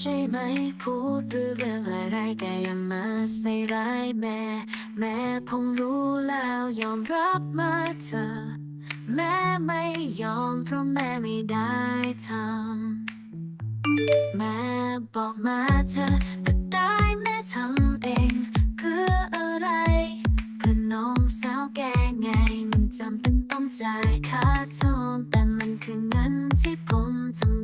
ใช่ไหมพูดหรือเรื่องอะไรแกอย่ามาใส่ร้ายแม่ แม่ผมรู้แล้วยอมรับมาเธอ แม่ไม่ยอมเพราะแม่ไม่ได้ทำแม่บอกมาเธอแต่ได้แม่ทำเองเพื่ออะไรเพื่อน้องสาวแกไงมันจำเป็นต้องจ่ายค่าทอมแต่มันคือเงินที่ผมทำ